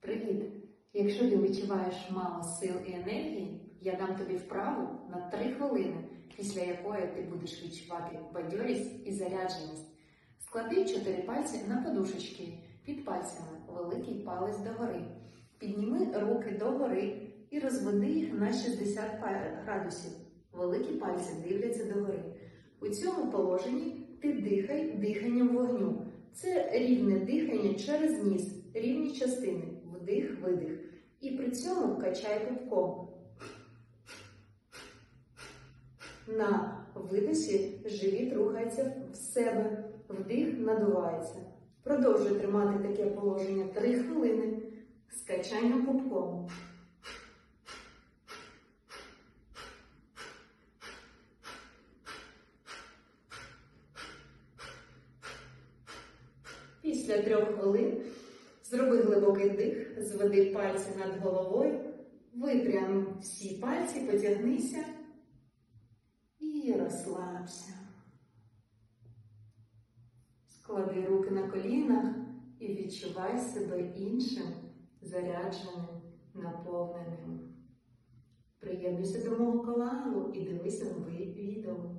Привіт! Якщо ти відчуваєш мало сил і енергії, я дам тобі вправу на 3 хвилини, після якої ти будеш відчувати бадьорість і зарядженість. Склади 4 пальці на подушечки під пальцями, великий палець догори. Підніми руки догори і розведи їх на 60 градусів. Великі пальці дивляться догори. У цьому положенні ти дихай диханням вогню. Це рівне дихання через ніс, рівні частини, вдих, видих. І при цьому качай пупком. На видосі живіт рухається в себе, вдих надувається. Продовжуй тримати таке положення 3 хвилини з качанням пупком. Після трьох хвилин зроби глибокий дих, зведи пальці над головою, випрям всі пальці, потягнися і розслабся. Склади руки на колінах і відчувай себе іншим, зарядженим, наповненим. Приєднуйся до мого каналу і дивися нові відео.